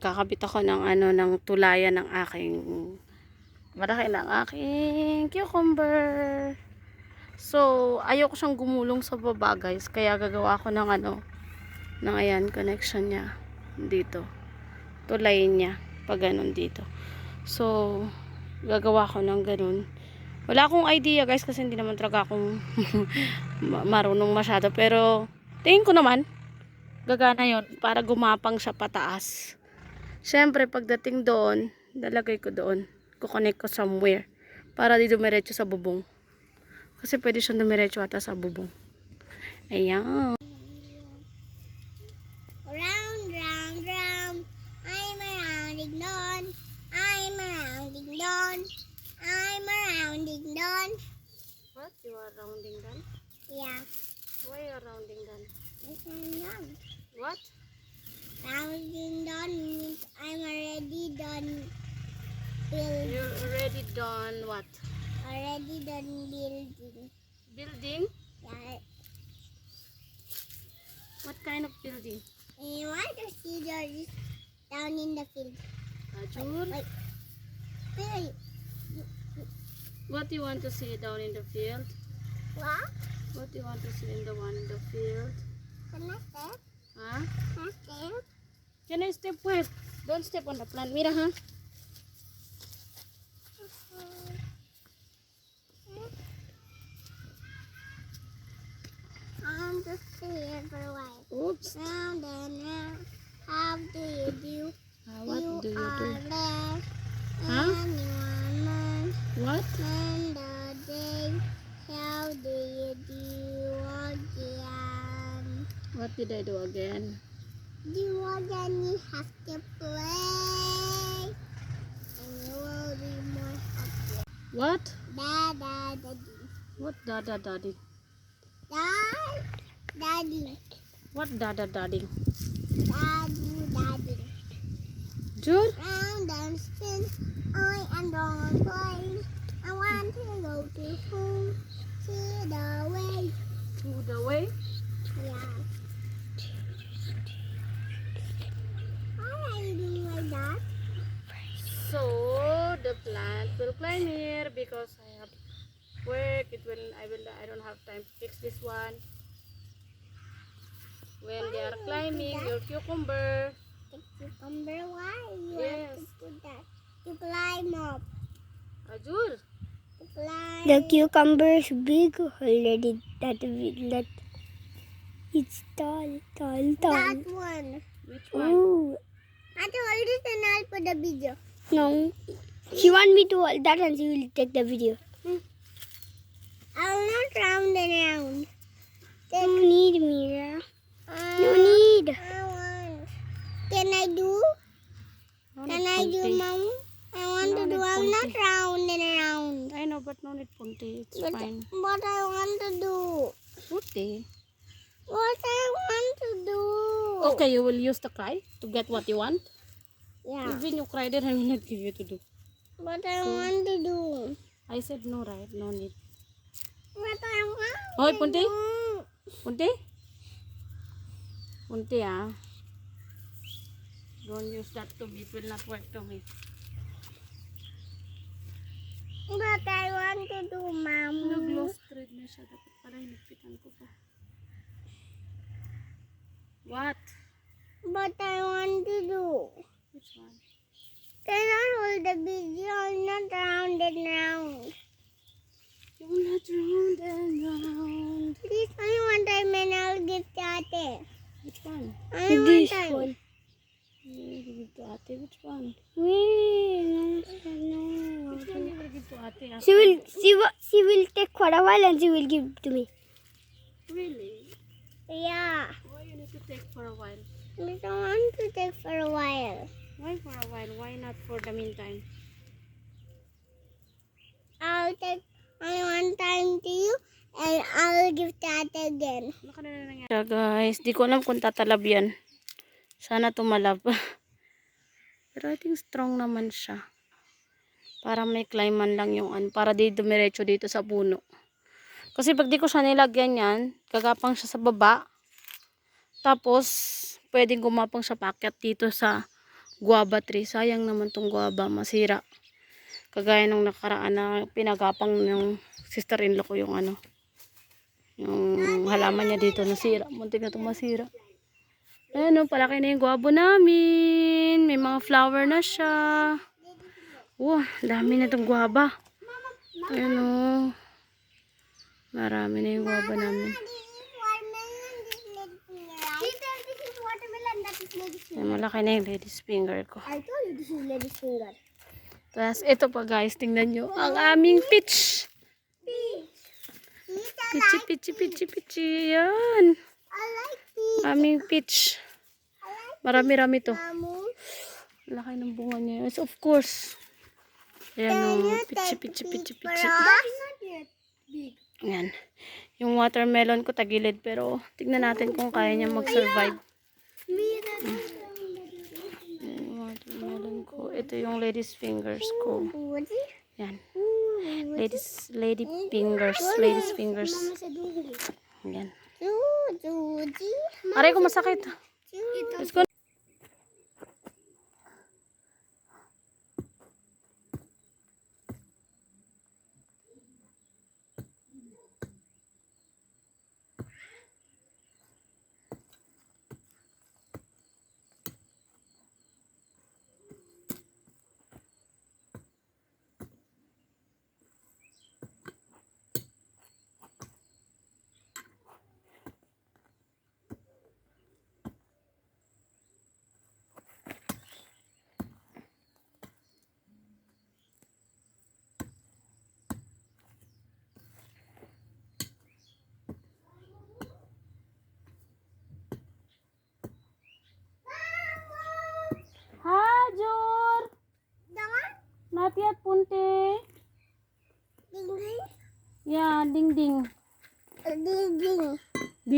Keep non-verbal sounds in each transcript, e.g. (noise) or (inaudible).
Kakabit ako ng ano ng tulayan ng aking malaki ng aking cucumber. So, ayoko siyang gumulong sa baba, guys. Kaya gagawa ko ng ano ng ayan connection niya dito. Tulay niya pag ganun dito. So, gagawa ko ng ganun. Wala akong idea, guys, kasi hindi naman talaga akong (laughs) ma- marunong masyado. Pero, tingin ko naman, gagana yon para gumapang siya pataas. Siyempre, pagdating doon, dalagay ko doon. Kukonect ko somewhere. Para di dumiretso sa bubong. Kasi pwede siyang dumiretso ata sa bubong. Ayan. Round, round, round. I'm a rounding don. I'm a rounding don. I'm a rounding don. What? You are rounding down? Yeah, Why you are rounding down? yes, I'm done. What? Rounding don means I'm already done. Build, You're already done what? already done building. Building? Yeah, What kind of building? and want to see down in the field. Ajul? Wait, wait, What do you want to see down in the field? what? What do you want to see in the one in the field? Can I step? Huh? Can I step? Can I step where? Don't step on the plant. Mira, huh? I'm just here for a while. Oops. Round and round, how do you do? Ah, what do you are do? there, Huh? and you are. What? And the day, how do you do again? What did I do again? You again, you have to play, and you will be more happy. What? Da da da. What dada daddy? Da daddy, What dada daddy? daddy, daddy. Jul? I'm spin. I am going plane. I want to go to home. See the way. To the way? Yeah. Why are you doing like that? So, the plant will climb here because I have work. It will, I will, I don't have time to fix this one. When they are climbing your cucumber, The cucumber, why you Yes. have to put that? To climb up. Ajul, To climb. The cucumber is big already. That that it's tall, tall, tall. that one. which one? Ooh, I told you to not put the video. no. She want me to hold that and she will take the video. I'll not round and round. No need, Mira. Uh, No need. I want. Can I do? No Can I do, punti. Mom? I want No to do. need I'm not punti. round and round. I know, but no need punti. It's But, fine. but I want to do. Punti. What I want to do. Okay, you will use the cry to get what you want. Yeah. Even you cry, then I will not give you to do. But I want to do. I said no, right? No need. But I want. Hoy, to punti. do. Punti? Punti ah. Don't use that to me. It will not work to me. But I want to do, Mom. Nag-lost thread na siya. Dapat pala hinagpitan ko pa. What? But I want to do. Which one? Can I hold the video? Not round and round. You will not round and round. Please, only one time and I'll give to Ate. Which one? Only one This time. one. You will give to. Which one? Wait, no, no. Which one you will give to ate? She will, she will, she will take for a while and she will give to me. Really? Yeah. Why you need to take for a while? We don't want to take for a while. Why for a while? Why not for the meantime? I'll take only one time to you and I'll give to Ate again. Yeah, guys, di ko alam kung tatalab yan. Sana tumalab. (laughs) Pero I think strong naman siya. Para may climb man lang yung an, para di dumiretso dito sa puno. Kasi pag di ko siya nilagyan yan, gagapang siya sa baba. Tapos, pwedeng gumapang siya pakyat dito sa guava tree. Sayang naman tong guava, masira. Kagaya nung nakaraan na pinagapang ng sister-in-law ko yung ano, yung halaman niya dito nasira. Muntik na itong masira. Ayan o, palaki na yung guabo namin. May mga flower na siya. Wow, dami na itong guaba. Ayan o. Marami na yung guaba namin. Ayan, malaki na yung lady's finger ko. I told you this is lady's finger. Tapos, ito pa guys, tingnan nyo. Ang aming. Peach. Pichi, pichi, pichi, pichi. Yan. I like peach. Aming peach. Marami-rami to. Laki ng bunga niya. Yes, of course. Ayan o. you Pichi, pichi, pichi, pichi. Ayan. Yung watermelon ko tagilid pero tignan natin kung kaya niya mag-survive. Ayan, yung watermelon ko. Ito yung lady's fingers ko. Woody. Yan. Ladies, lady fingers. Ladies fingers. Yan. Aray ko masakit. Let's go.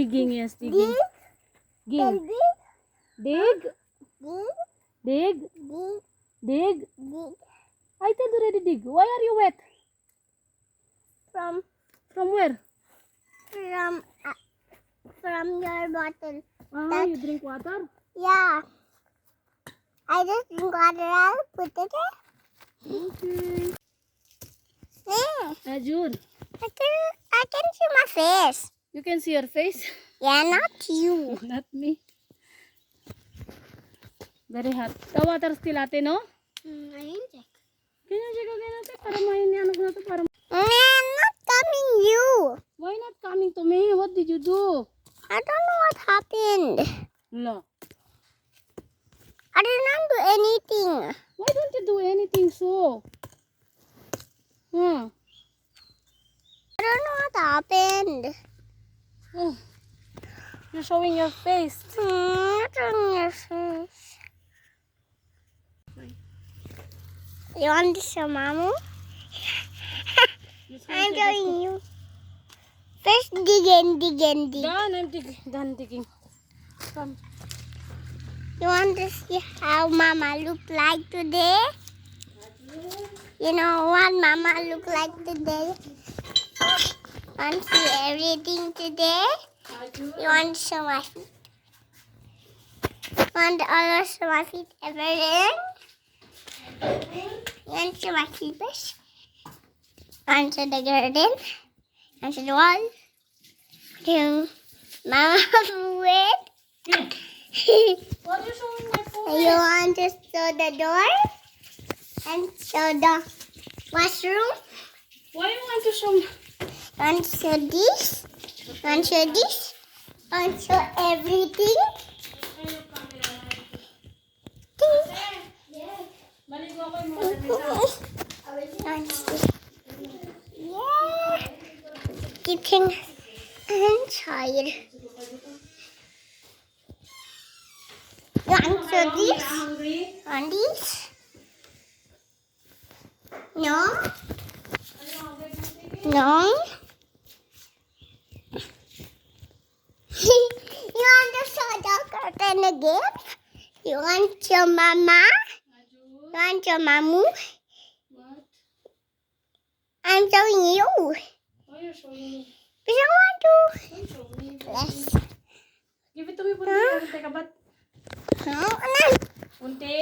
Digging, yes, digging. Ging. Ding. Dig. Ding. Dig. Ding. Dig. Ding. I told you already dig. Why are you wet? From From where? from uh, from your bottle. Ah, you drink water? Yeah. I just drink water out, put it there. Okay. Yeah. Hajur, I can I can see my face. You can see your face? Yeah, not you. (laughs) Not me. Very hot. The water still ate, no? Mm, I didn't check. Can you check again ate? Para mainiano ko na to. Para... Man, not coming you. Why not coming to me? What did you do? I don't know what happened. No. I did not do anything. Why don't you do anything so? Hmm. I don't know what happened. (sighs) You're showing your face. What's on your face? You want to show Mamu? I'm showing you. First dig and dig and dig. Done, I'm digging. Done digging. Come. You want to see how Mama look like today? You know what Mama look like today? Want to see everything today? You want to show my feet? Want to also show my feet everything? You want to show my slippers? Want to the garden? Want to the wall? To Mama wait? What are you showing my phone? You want to show the door and show the washroom? Why do you want to show answer this, answer this, answer everything. Answer. Yeah. Getting tired. Answer this, and this. No. No. Mama? You want your mamu? What? I'm showing you. Why you're showing me? Because I want to. Don't show me. Yes. Give it to me, Bunti. I will take a bath. No, no. Punti?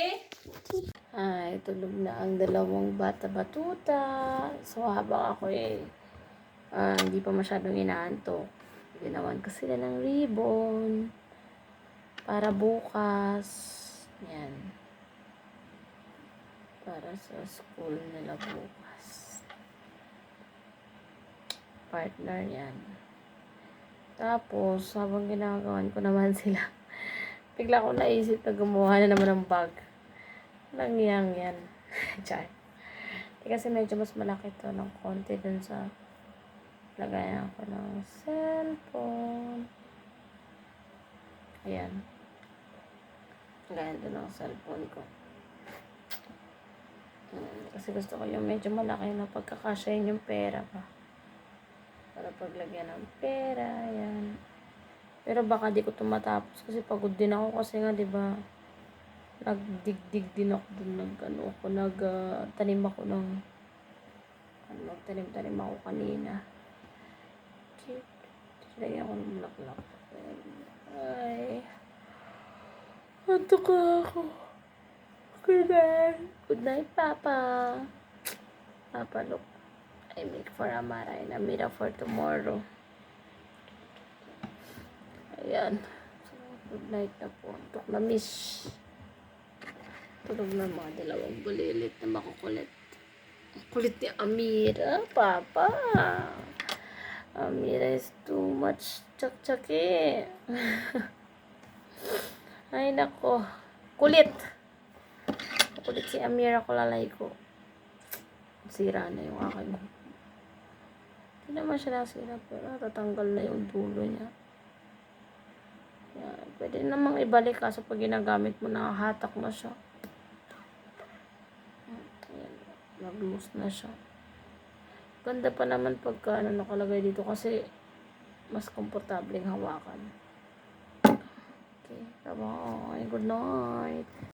Ay, tulog na ang dalawang bata batuta. So, habang ako eh, ah, hindi pa masyadong inaantok. Ginawan ko sila ng ribbon. Para bukas. Yan. Para sa school nila bukas. Partner yan. Tapos, habang ginagawan ko naman (laughs) sila, bigla ko naisip na gumawa na naman ng bag. Lang yang yan. (laughs) Char. Eh, kasi medyo mas malaki to ng konti dun sa lagayan ko ng cellphone. Ayan. Lagayan dun ng cellphone ko. Hmm, kasi gusto ko yung medyo malaki na pagkakasyahin yung pera pa. Para paglagyan ng pera, ayan. Pero baka di ko ito matapos kasi pagod din ako kasi nga, di ba, nagdigdig din ako dun, nag, ano ako, nag, ah, tanim ako ng, ano, nagtanim-tanim ako kanina. Cute. Lagyan ko ng bulaklak. Ay. Antok ako. Good night. Good night, Papa. Papa, look. I make for Amara and Amira for tomorrow. Ayan. So, good night na po. Antok na miss. Tulog na mga dalawang bulilit na makukulit. Ang kulit ni Amira, Papa. Amira is too much tsak-tsaki. (laughs) Ay, nako. Kulit. Kulit si Amira ko lalay ko. Sira na yung aking hindi naman siya nasira pero natatanggal na yung dulo niya. Yan. Pwede namang ibalik kaso pag ginagamit mo nakahatak na siya. Ayan. Nag-loose na siya. Ganda pa naman pagka ano, nakalagay dito kasi mas komportableng hawakan. Okay. Okay. Good night.